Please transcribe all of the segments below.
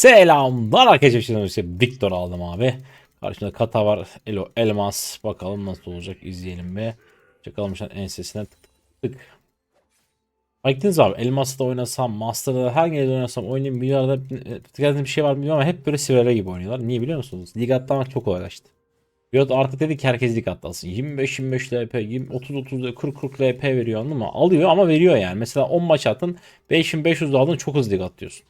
Selamlar arkadaşlar. İşte Victor aldım abi. Karşımda kata var. Elo, elmas. Bakalım nasıl olacak izleyelim be. Çakalım şu ensesine tık tık tık. Baktınız abi elmasla da oynasam, master'da da her yerde oynasam oynayayım bir arada bir şey var bilmiyorum ama hep böyle Sivere gibi oynuyorlar. Niye biliyor musunuz? Lig atlamak çok kolaylaştı. Riot artık dedi ki herkes lig atlasın. 25-25 LP, 30-30, 40-40 LP veriyor anladın mı? Alıyor ama veriyor yani. Mesela 10 maç attın 5500 aldın çok hızlı lig atlıyorsun.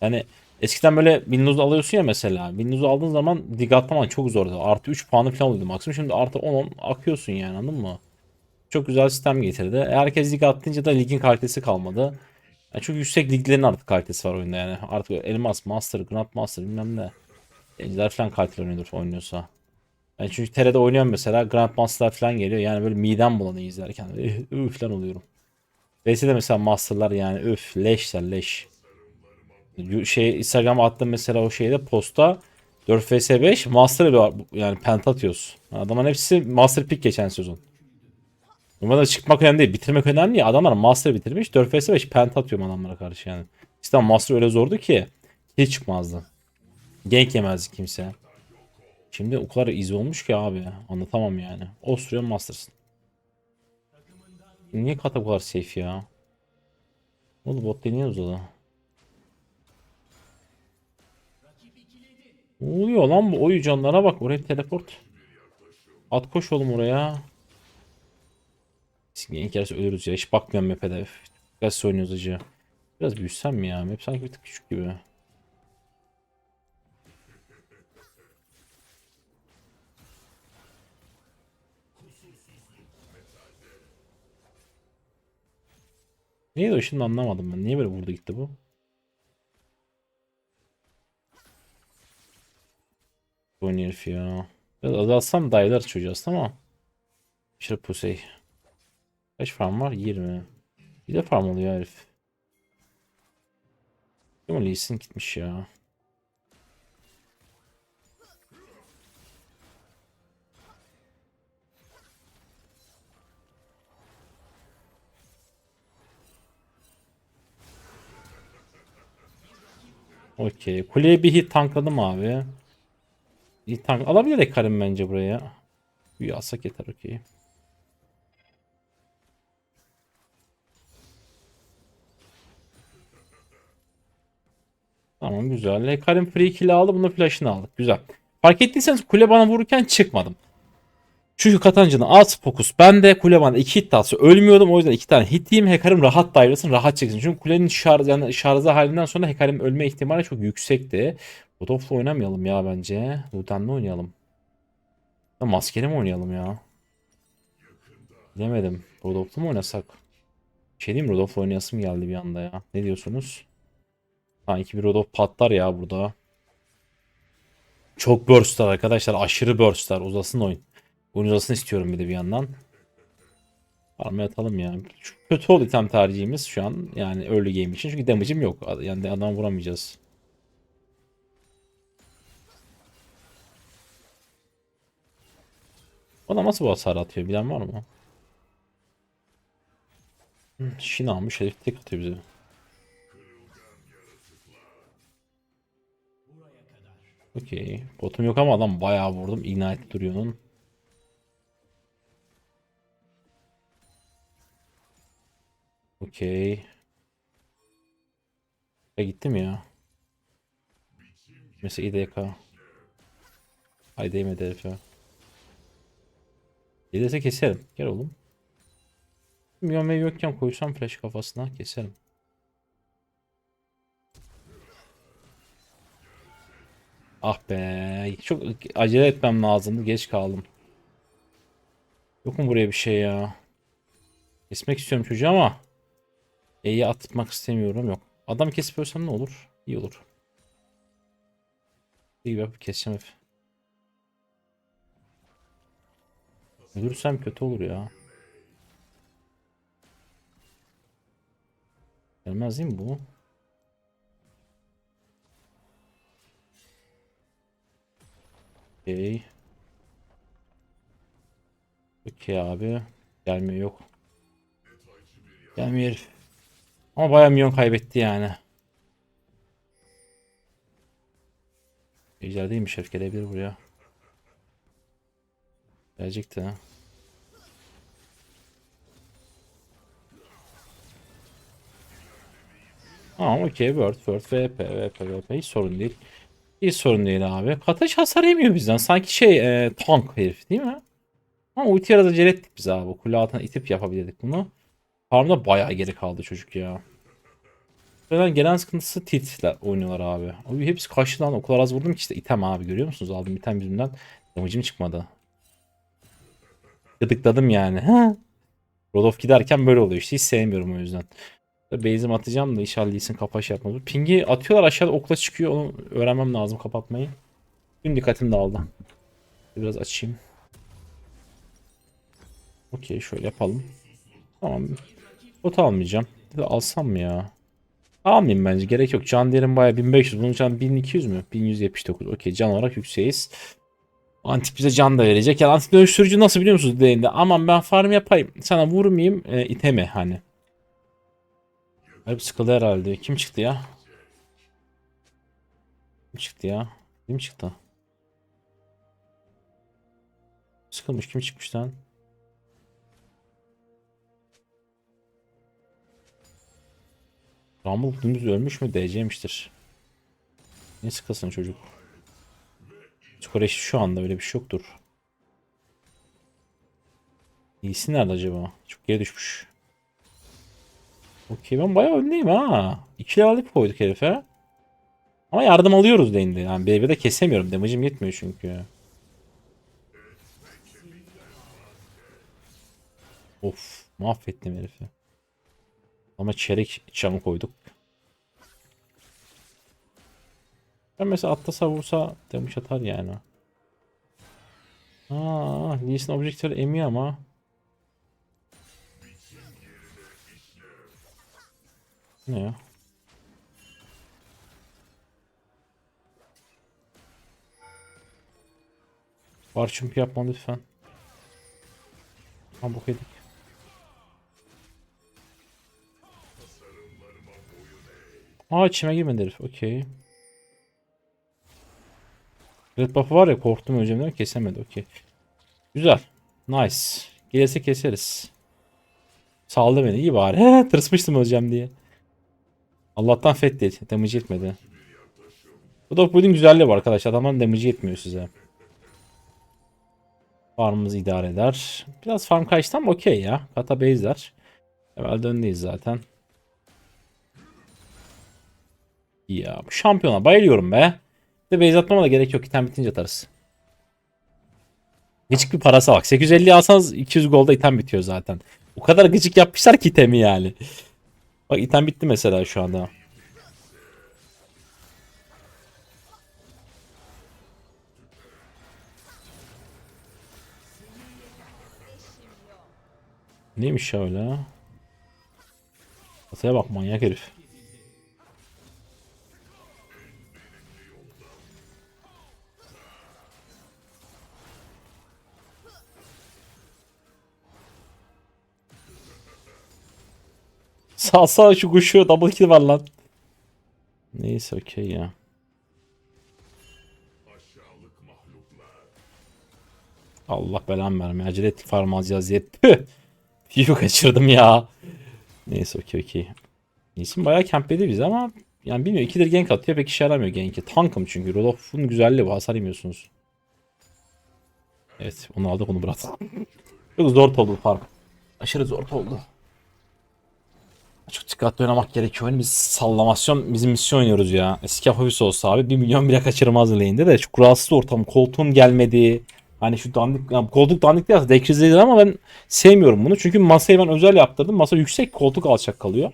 Yani eskiden böyle Windows alıyorsun ya mesela. Windows aldığın zaman lig atlaman çok zordu. Artı 3 puanı falan oluyordu maksimum. Şimdi artı 10-10 akıyorsun yani anladın mı? Çok güzel sistem getirdi. Herkes lig attınca da ligin kalitesi kalmadı. Yani çünkü yüksek liglerin artık kalitesi var oyunda yani. Artık Elmas, Master, Grandmaster bilmem ne. Gençler falan kaliteli oynuyordur oynuyorsa. Ben çünkü TR'de oynuyorum mesela Grandmaster falan geliyor. Yani böyle midem bulanıyor izlerken. Üf falan oluyorum. VS'de mesela Master'lar yani üf leşler leş. Şey Instagram'a attım mesela o şeyde posta 4 vs 5 Master var. yani penta atıyoruz. Adamların hepsi Master pick geçen sezon. Numara çıkmak önemli değil. Bitirmek önemli ya. Adamlar Master bitirmiş. 4 vs 5 penta atıyorum adamlara karşı yani. İşte Master öyle zordu ki hiç çıkmazdı. Gank yemezdi kimse. Şimdi o kadar iz olmuş ki abi. Anlatamam yani. Ostruyor Masters'ın. Niye kata bu kadar safe ya? Oldu bot deniyor uzadı. Oluyor lan bu oyu canlara bak oraya teleport. At koş oğlum oraya. En keresi ölürüz ya. Hiç bakmıyorum map'e Biraz oynuyoruz acı. Biraz büyüsem mi ya? Map sanki bir tık küçük gibi. Neydi o şimdi anlamadım ben. Niye böyle burada gitti bu? Bu herif ya. Biraz azaltsam dayılar çocuğu aslında ama. Şöyle pusey. Kaç farm var? 20. Bir de farm oluyor herif. Ama Lee Sin gitmiş ya. Okey. Kuleye bir hit tankladım abi. İyi tank alabilir Ekarim bence buraya. Bir alsak yeter okey. Tamam güzel. Ekarim free kill aldı. Bunun flash'ını aldık. Güzel. Fark ettiyseniz kule bana vururken çıkmadım. Çünkü Katancı'nın az fokus. Ben de kule bana iki hit atsa ölmüyordum. O yüzden iki tane hit diyeyim. Hekarim rahat dayırasın. Rahat çeksin. Çünkü kulenin şarj, yani şarjı halinden sonra Hekarim ölme ihtimali çok yüksekti. Rodolf'la oynamayalım ya bence. Luden'le oynayalım. Ya maskeli mi oynayalım ya? Bilemedim. Rodolf'la mı oynasak? Bir şey diyeyim? Rodolf'la oynayasım geldi bir anda ya. Ne diyorsunuz? Sanki bir Rodolf patlar ya burada. Çok burstlar arkadaşlar. Aşırı burstlar. Uzasın oyun. Oyun uzasın istiyorum bir de bir yandan. Arma atalım ya. Çok kötü oldu item tercihimiz şu an. Yani early game için. Çünkü damage'im yok. Yani adam vuramayacağız. Bana nasıl bu hasar atıyor bilen var mı? Şin almış herif tek atıyor bize. Okey. Botum yok ama adam bayağı vurdum. Ignite duruyor onun. Okey. Ya gittim ya. Mesela İDK. Ay değmedi herif ya. Gelirse keserim. Gel oğlum. Wave yokken koysam flash kafasına keserim. Ah be. Çok acele etmem lazımdı. Geç kaldım. Yok mu buraya bir şey ya? Kesmek istiyorum çocuğu ama E'yi atmak istemiyorum. Yok. Adam kesip ölsem ne olur? İyi olur. İyi yapıp keseceğim hep. Ölürsem kötü olur ya. Gelmez değil mi bu? Okey. Okey abi. Gelmiyor yok. Gelmiyor herif. Ama bayağı milyon kaybetti yani. Ejder değilmiş şef gelebilir buraya. Gelecekti ha. Aa okey Word, Word, VP, VP, VP hiç sorun değil. Hiç sorun değil abi. Kataş hasar yemiyor bizden. Sanki şey e, tank herif değil mi? Ama ulti arada acele ettik biz abi. Kule altına itip yapabilirdik bunu. Farmda bayağı geri kaldı çocuk ya. Buradan gelen sıkıntısı titler oynuyorlar abi. Abi hepsi karşıdan o kadar az vurdum ki işte item abi görüyor musunuz? Aldım item yüzünden. Damage'im çıkmadı. Gıdıkladım yani. Ha. Rodolph giderken böyle oluyor işte. Hiç sevmiyorum o yüzden. Base'im atacağım da inşallah Lee'sin kapaş yapmaz. Ping'i atıyorlar aşağıda okla çıkıyor. Onu öğrenmem lazım kapatmayı. Tüm dikkatim dağıldı. Biraz açayım. Okey şöyle yapalım. Tamam. Bot almayacağım. Alsam mı ya? Almayayım bence. Gerek yok. Can değerim baya 1500. Bunun can 1200 mü? 1179. Okey can olarak yükseğiz. Antik bize can da verecek. Yani antik dönüştürücü nasıl biliyor musunuz değinde? Aman ben farm yapayım. Sana vurmayayım. E, iteme hani. Hep sıkıldı herhalde. Kim çıktı ya? Kim çıktı ya? Kim çıktı? Sıkılmış kim çıkmış lan? Rumble dümdüz ölmüş mü? DC'miştir. Ne sıkılsın çocuk? Skor eşit şu anda öyle bir şey yoktur. İyisi nerede acaba? Çok geri düşmüş. Okey ben bayağı öndeyim ha. 2 level'lik koyduk herife. Ama yardım alıyoruz lane'de. Yani BB'de kesemiyorum. Damage'im yetmiyor çünkü. Of mahvettim herifi. Ama çeyrek çamı koyduk. Ben mesela atlasa vursa damage atar yani. Aa, Lee Sin objektörü emiyor ama. Ne ya? Var çünkü yapma lütfen. Ha bok yedik. Aa içime girmedi herif. Okey. Red buff'ı var ya korktum mi? Kesemedi. Okey. Güzel. Nice. Gelirse keseriz. Saldı beni. iyi bari. Tırsmıştım öleceğim diye. Allah'tan feth değil. Damage yetmedi. Bu da building güzelliği var arkadaşlar. Adamların damage yetmiyor size. Farmımız idare eder. Biraz farm kaçtı ama okey ya. Kata base'ler. Evvel öndeyiz zaten. Ya bu şampiyona bayılıyorum be. De base atmama da gerek yok. İtem bitince atarız. Gıcık bir parası bak. 850 alsanız 200 golda item bitiyor zaten. O kadar gıcık yapmışlar ki itemi yani. Bak item bitti mesela şu anda. Neymiş öyle? Kasaya bak manyak herif. Salsana şu kuşu double kill var lan. Neyse okey ya. Allah belamı verme. Acele ettik farm alacağız diye. Püh. Kaçırdım ya. Neyse okey okey. İsim bayağı campledi biz ama yani bilmiyorum ikidir gank atıyor pek işe yaramıyor gank'i. Tankım çünkü. Rodolph'un güzelliği bu hasar yemiyorsunuz. Evet onu aldık onu bırak. Çok zor oldu farm. Aşırı zor oldu. Çok dikkatli oynamak gerekiyor. Biz sallamasyon, bizim misyon oynuyoruz ya. Eski hafif olsa abi 1 milyon bile kaçırmaz lane'de de. Şu kuralsız ortam, koltuğum gelmedi. Hani şu dandik, yani koltuk dandik değil aslında dekrizlidir ama ben sevmiyorum bunu. Çünkü masayı ben özel yaptırdım. Masa yüksek, koltuk alçak kalıyor.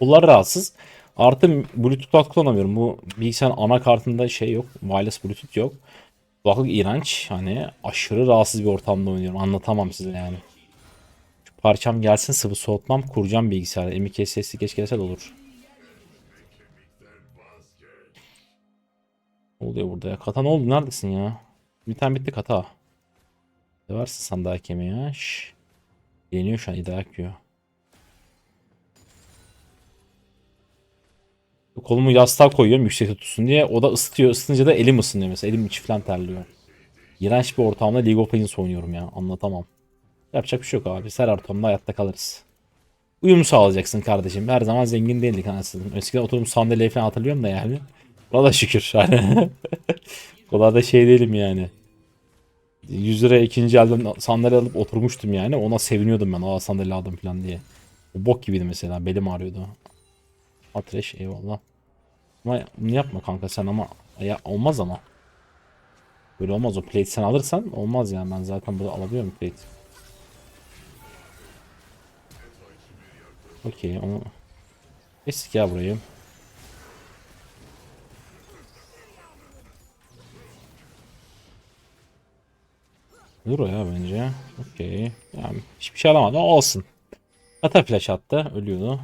Bunlar rahatsız. Artı Bluetooth kullanamıyorum. Bu bilgisayarın anakartında şey yok. Wireless Bluetooth yok. Kulaklık iğrenç. Hani aşırı rahatsız bir ortamda oynuyorum. Anlatamam size yani. Parçam gelsin sıvı soğutmam kuracağım bilgisayarda. M.2 SSD geç gelse de olur. Ne oluyor burada ya? Kata ne oldu? Neredesin ya? Bir tane bitti kata. Seversin sen dayak yemeyi ha. Şşş. Yeniyor şu an dayak yiyor. kolumu yastığa koyuyorum yüksek tutsun diye. O da ısıtıyor. Isıtınca da elim ısınıyor mesela. Elim içi falan terliyor. İğrenç bir ortamda League of Legends oynuyorum ya. Anlatamam. Yapacak bir şey yok abi. Her ortamda hayatta kalırız. Uyum sağlayacaksın kardeşim. Her zaman zengin değildik anasını. Eskiden oturduğum sandalyeyi falan hatırlıyorum da yani. Da şükür. Yani. o kadar da şey değilim yani. 100 lira ikinci elden sandalye alıp oturmuştum yani. Ona seviniyordum ben. Aa sandalye aldım falan diye. O bok gibiydi mesela. Belim ağrıyordu. Atreş eyvallah. Ama bunu yapma kanka sen ama ya olmaz ama. Böyle olmaz o plate sen alırsan olmaz yani ben zaten burada alabiliyorum plate. Okey onu Kestik ya burayı. Dur ya bence. Okey. Yani hiçbir şey alamadı. Olsun. Ata flash attı. Ölüyordu.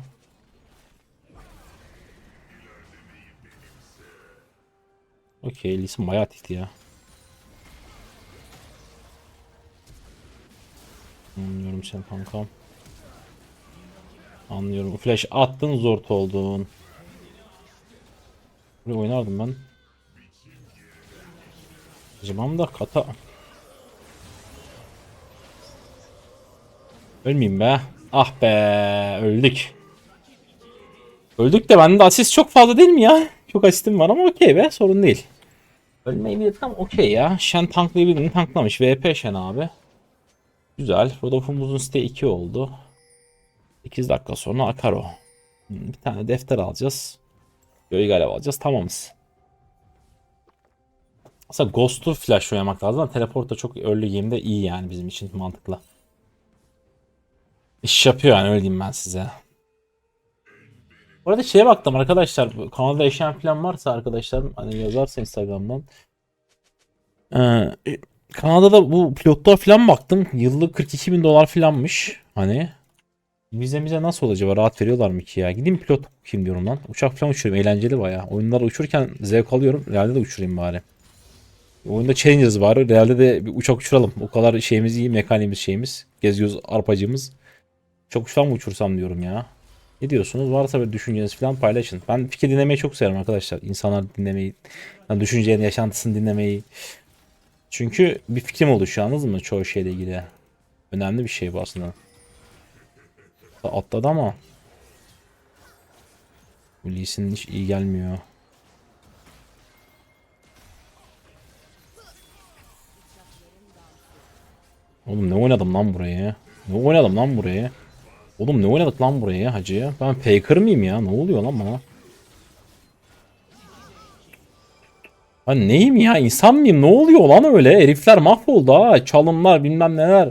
Okey. Lisin bayağı titti ya. Anlıyorum sen kankam. Anlıyorum. Flash attın zort oldun. Böyle oynardım ben. Acımam da kata. Ölmeyeyim be. Ah be öldük. Öldük de bende asist çok fazla değil mi ya? Çok asistim var ama okey be sorun değil. Ölmeyi bildim ama okey ya. Shen tanklayabildiğini tanklamış. VP Shen abi. Güzel. Rodolfo'muzun site 2 oldu. 8 dakika sonra Akaro. Hmm, Bir tane defter alacağız. Göğü galev alacağız. Tamamız. Aslında Ghost'u flash oynamak lazım ama teleport da çok early game'de iyi yani bizim için mantıklı. İş yapıyor yani öyle diyeyim ben size. Bu arada şeye baktım arkadaşlar. Kanalda yaşayan falan varsa arkadaşlar hani yazarsa Instagram'dan. Ee, Kanada'da bu pilotluğa falan baktım. Yıllık 42 bin dolar falanmış. Hani vizemize nasıl olacak? Rahat veriyorlar mı ki ya? Gideyim pilot kim diyorum lan. Uçak falan uçuruyorum. Eğlenceli baya. Oyunlarda uçurken zevk alıyorum. Realde de uçurayım bari. Oyunda challenges var. Realde de bir uçak uçuralım. O kadar şeyimiz iyi. Mekaniğimiz şeyimiz. Geziyoruz arpacığımız. Çok uçtan mı uçursam diyorum ya. Ne diyorsunuz? Varsa böyle düşünceniz falan paylaşın. Ben fikir dinlemeyi çok severim arkadaşlar. İnsanlar dinlemeyi, yani düşüncelerini, yaşantısını dinlemeyi. Çünkü bir fikrim oldu şu an anladın mı? Çoğu şeyle ilgili. Önemli bir şey bu aslında. Atladı ama. Bu Lee Sin hiç iyi gelmiyor. Oğlum ne oynadım lan burayı? Ne oynadım lan burayı? Oğlum ne oynadık lan burayı hacı? Ben faker miyim ya? Ne oluyor lan bana? Ben neyim ya? İnsan mıyım? Ne oluyor lan öyle? Herifler mahvoldu ha. Çalımlar bilmem neler.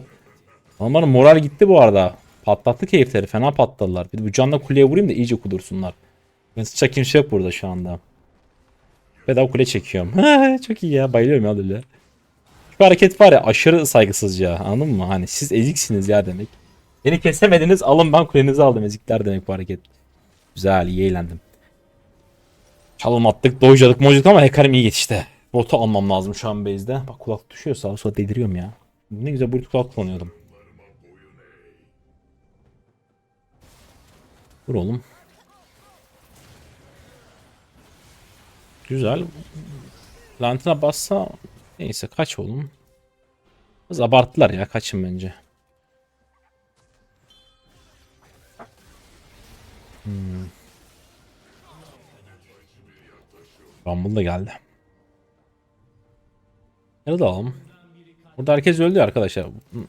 Onların moral gitti bu arada. Patlattık herifleri. Fena patladılar. Bir de bu canla kuleye vurayım da iyice kudursunlar. Sıçacak kimse yok burada şu anda. Bedava kule çekiyorum. Çok iyi ya. Bayılıyorum ya öyle. Şu hareket var ya aşırı saygısızca. Anladın mı? Hani siz eziksiniz ya demek. Beni kesemediniz alın ben kulenizi aldım ezikler demek bu hareket. Güzel iyi eğlendim. Çalım attık dojladık mojladık ama hekarim iyi yetişti. Botu almam lazım şu an base'de. Bak kulak düşüyor sağa sola deliriyorum ya. Ne güzel bu kulak kullanıyordum. Vur oğlum. Güzel. Lantına bassa neyse kaç oğlum. Biraz abarttılar ya kaçın bence. Rumble da geldi. Herald alalım. Burada herkes öldü arkadaşlar.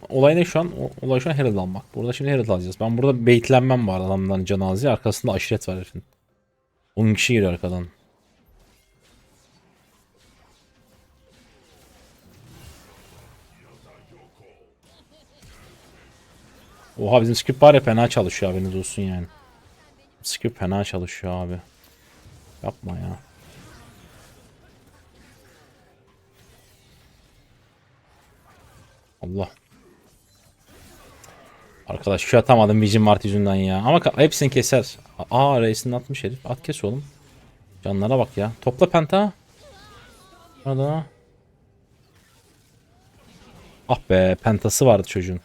Olay ne şu an? Olay şu an Herald almak. Burada şimdi Herald alacağız. Ben burada baitlenmem var adamdan cenaze. Arkasında aşiret var herifin. 10 kişi geliyor arkadan. Oha bizim script var ya fena çalışıyor haberiniz olsun yani. Script fena çalışıyor abi. Yapma ya. Allah. Arkadaş şu atamadım Vision Mart yüzünden ya. Ama hepsini keser. Aa reisini atmış herif. At kes oğlum. Canlara bak ya. Topla penta. Hadi. Ah be pentası vardı çocuğun.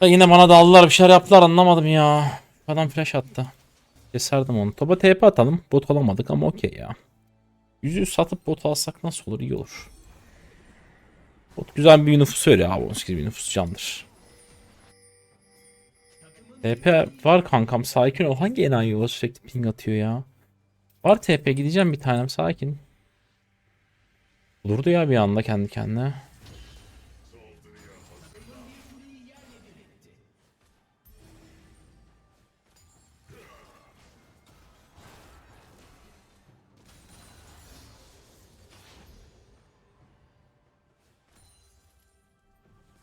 Ya yine bana daldılar bir şeyler yaptılar anlamadım ya. Adam flash attı. Keserdim onu. Topa TP atalım. Bot alamadık ama okey ya. Yüzüğü satıp bot alsak nasıl olur? İyi olur. Bot güzel bir nüfus söylüyor abi. 18 bir nüfus candır. TP var kankam sakin ol. Hangi enayi o sürekli ping atıyor ya? Var TP gideceğim bir tanem sakin. Durdu ya bir anda kendi kendine.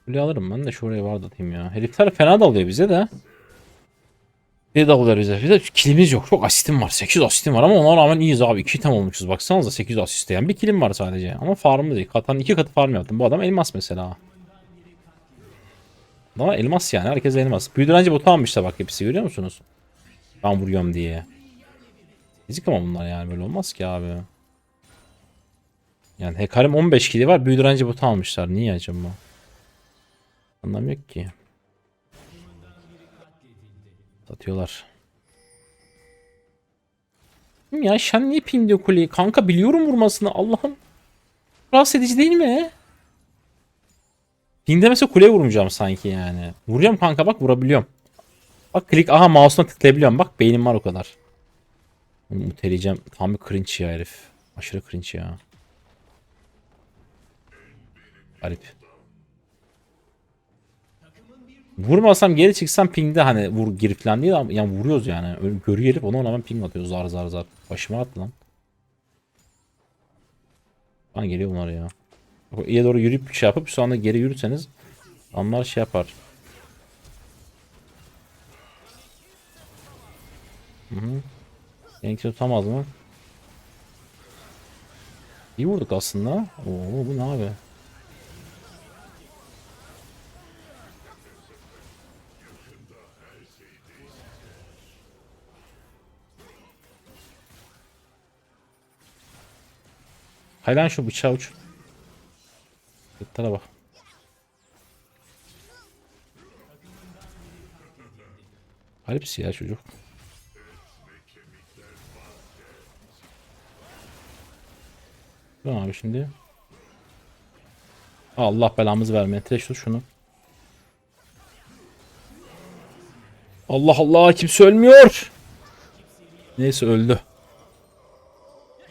Kule alırım ben de şuraya var atayım ya. Herifler fena dalıyor bize de. Bir dalıyor bize. Bir de kilimiz yok. Çok asistim var. 8 asistim var ama ona rağmen iyiyiz abi. 2 tam olmuşuz. Baksanıza 8 asist yani. Bir kilim var sadece. Ama farmımız değil. Katanın 2 katı farm yaptım. Bu adam elmas mesela. Ama elmas yani. Herkes elmas. Büyüdürenci botu almışlar bak hepsi görüyor musunuz? Ben vuruyorum diye. Fizik ama bunlar yani böyle olmaz ki abi. Yani Hekarim 15 kili var. Büyüdürenci botu almışlar. Niye acaba? Anlam yok ki. Satıyorlar. Ya Shen niye ping diyor kuleyi? Kanka biliyorum vurmasını. Allah'ım. Rahatsız edici değil mi? Ping demese kuleye vurmayacağım sanki yani. Vuracağım kanka bak vurabiliyorum. Bak klik aha mouse'una tıklayabiliyorum. Bak beynim var o kadar. Bunu muteleyeceğim. Tam bir cringe ya herif. Aşırı cringe ya. Garip. Vurmasam geri çıksam pingde hani vur gir falan değil ama yani vuruyoruz yani. Görüyor herif ona rağmen ping atıyor zar zar zar. Başıma attı lan. Bana geliyor bunlar ya. İyiye doğru yürüyüp şey yapıp anda geri yürürseniz onlar şey yapar. Hı hı. Yankı tutamaz mı? İyi vurduk aslında. Oo bu ne abi? Hay lan şu bıçağı uç. Gittere bak. Garipsi ya çocuk. Ne abi şimdi? Allah belamızı vermeye. Trash tut şunu. Allah Allah kimse ölmüyor. Neyse öldü.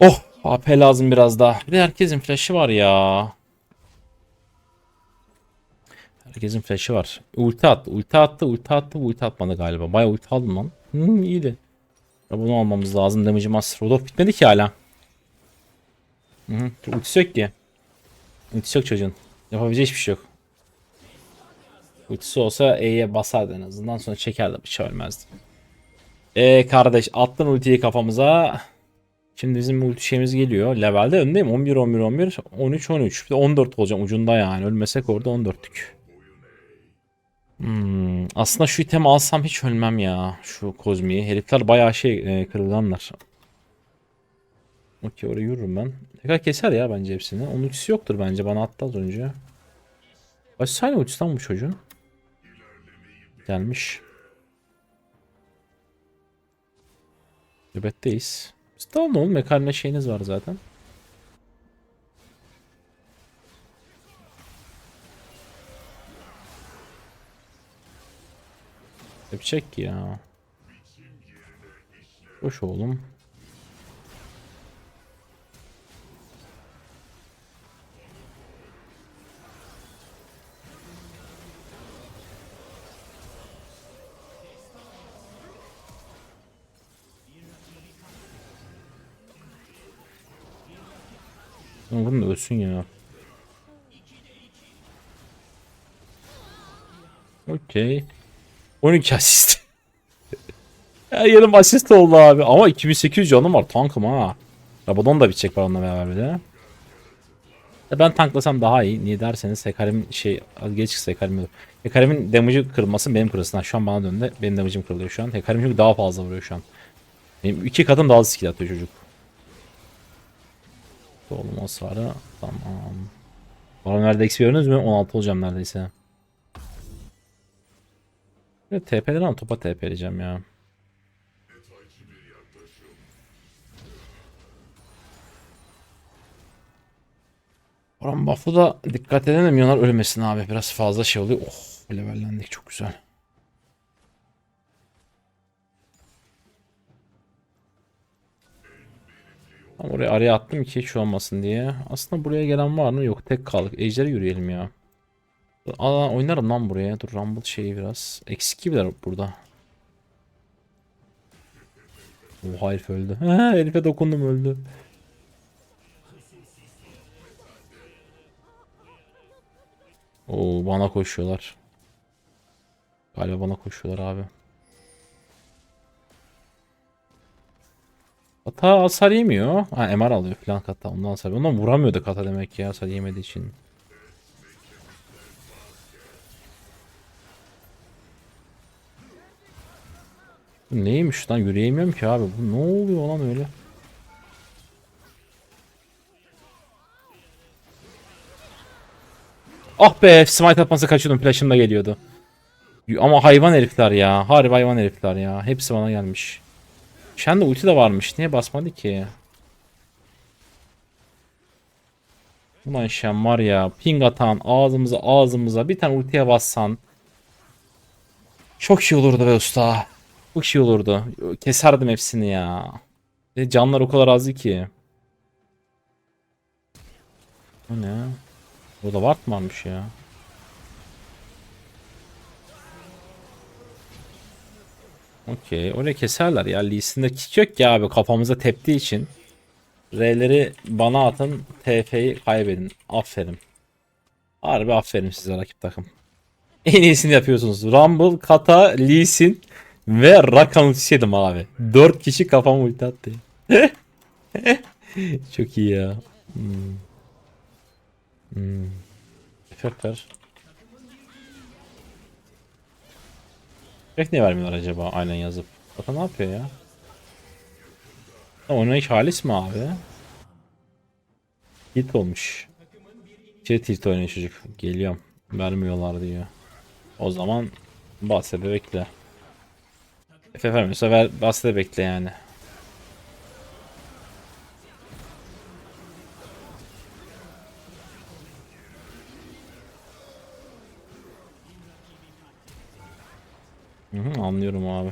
Oh AP lazım biraz daha. Bir de herkesin flash'ı var ya. Herkesin flash'ı var. Ulti attı, ulti attı, ulti attı, ulti atmadı galiba. Bayağı ulti aldım lan. Hmm, iyiydi. Ya bunu almamız lazım. Damage'ı Master Rodolph bitmedi ki hala. Hı hı. Ultisi yok ki. Ultisi yok çocuğun. Yapabileceği hiçbir şey yok. Ultisi olsa E'ye basardı en azından sonra çekerdi bıçağı ölmezdi. E kardeş attın ultiyi kafamıza. Şimdi bizim ulti şeyimiz geliyor. Levelde öndeyim. 11 11 11 13 13. Bir de 14 olacağım ucunda yani. Ölmesek orada 14'lük. Hmm, aslında şu itemi alsam hiç ölmem ya. Şu kozmiyi. Herifler bayağı şey e, kırılganlar. Okey oraya yürürüm ben. Tekrar keser ya bence hepsini. Onun ultisi yoktur bence. Bana attı az önce. Kaç saniye ultisi lan bu çocuğun? Gelmiş. Nöbetteyiz. Tamam oğlum. Mekarine şeyiniz var zaten. Yapacak ki ya. Boş oğlum. Ölsün ya. Okey. 12 asist. Her yerim asist oldu abi. Ama 2800 canım var. Tankım ha. Rabadon da bitecek var onunla beraber bir. Ya Ben tanklasam daha iyi. Niye derseniz Hekarim şey geç Hekarim yok. Hekarim'in damage'ı kırılması benim kırılsın. Şu an bana döndü. Benim damage'ım kırılıyor şu an. Hekarim çünkü daha fazla vuruyor şu an. Benim iki katım daha az skill atıyor çocuk. Oğlum o sarı. Tamam. Baronlarda eksi gördünüz mü? 16 olacağım neredeyse. Ve TP'den ama topa TP'leyeceğim ya. Oran buff'u da dikkat edemiyorlar ölmesin abi. Biraz fazla şey oluyor. Oh levellendik çok güzel. Tam oraya araya attım ki hiç olmasın diye. Aslında buraya gelen var mı? Yok tek kaldık. Ejder'e yürüyelim ya. Aa oynarım lan buraya. Dur Rumble şeyi biraz. Eksik gibiler burada. Oha herif öldü. Herife dokundum öldü. Oo bana koşuyorlar. Galiba bana koşuyorlar abi. Kata hasar yemiyor. Ha MR alıyor falan kata. Ondan hasar. Ondan vuramıyordu kata demek ki hasar yemediği için. Bu neymiş lan yürüyemiyorum ki abi. Bu ne oluyor lan öyle? Ah be smite atması kaçıyordum flash'ım geliyordu. Ama hayvan herifler ya. Harbi hayvan herifler ya. Hepsi bana gelmiş. Şen de ulti de varmış. Niye basmadı ki? Ulan Şen var ya. Ping atan ağzımıza ağzımıza bir tane ultiye bassan. Çok şey olurdu be usta. Çok şey olurdu. Keserdim hepsini ya. Ve canlar o kadar azdı ki. Bu ne? Burada ward mı varmış ya? Okey. Oraya keserler ya. Lee Sin'de kick yok ya abi. Kafamıza teptiği için. R'leri bana atın. TF'yi kaybedin. Aferin. Harbi aferin size rakip takım. En iyisini yapıyorsunuz. Rumble, Kata, Lee Sin ve Rakan ultisi yedim abi. 4 kişi kafama ulti attı. Çok iyi ya. Hmm. Hmm. Efekt ver. Efekt niye vermiyorlar acaba aynen yazıp? Kata ne yapıyor ya? Oynayış halis mi abi? Hit olmuş. Çet hit oynuyor çocuk. Geliyorum. Vermiyorlar diyor. O zaman bahsede bekle. FF vermiyorsa ver, bahsede bekle yani. Hı hı, anlıyorum abi.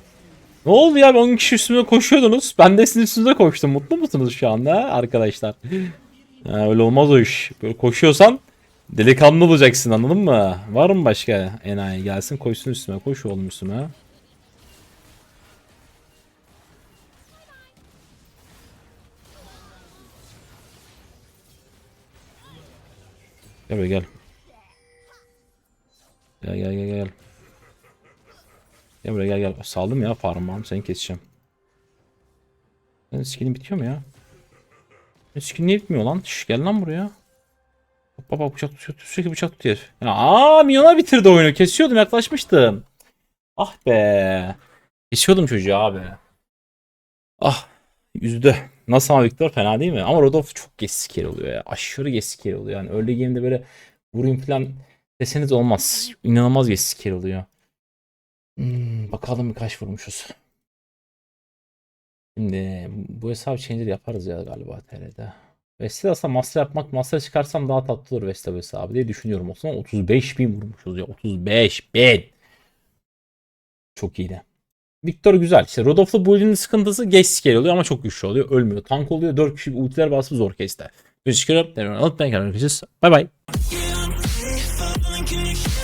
Ne oldu ya? 10 kişi üstüme koşuyordunuz. Ben de sizin üstünüze koştum. Mutlu musunuz şu anda arkadaşlar? Ha, öyle olmaz o iş. Böyle koşuyorsan delikanlı olacaksın anladın mı? Var mı başka enayi gelsin koşsun üstüme. Koş oğlum üstüme. Gel buraya gel. Gel gel gel gel. Gel buraya gel gel. Saldım ya farmağım seni keseceğim. Senin skillin bitiyor mu ya? Senin skillin niye bitmiyor lan? Şş, gel lan buraya. Bak bak bıçak tutuyor. Sürekli bıçak tutuyor. Ya aa milyona bitirdi oyunu. Kesiyordum yaklaşmıştım. Ah be. Kesiyordum çocuğu abi. Ah. Üzdü. Nasıl ama Victor fena değil mi? Ama Rodolph çok geç skill oluyor ya. Aşırı geç skill oluyor. Yani early game'de böyle vurayım falan deseniz olmaz. İnanılmaz geç skill oluyor. Hmm, bakalım kaç vurmuşuz. Şimdi bu hesap changer yaparız ya galiba TR'de. Vestel aslında master yapmak, master çıkarsam daha tatlı olur Vestel hesabı diye düşünüyorum. O zaman 35 bin vurmuşuz ya. 35 bin. Çok iyiydi. Victor güzel. İşte Rodolph'la Bully'nin sıkıntısı geç scale oluyor ama çok güçlü oluyor. Ölmüyor. Tank oluyor. 4 kişi ultiler basıp zor kesti. Teşekkür ederim. Unutmayın. Falling, can you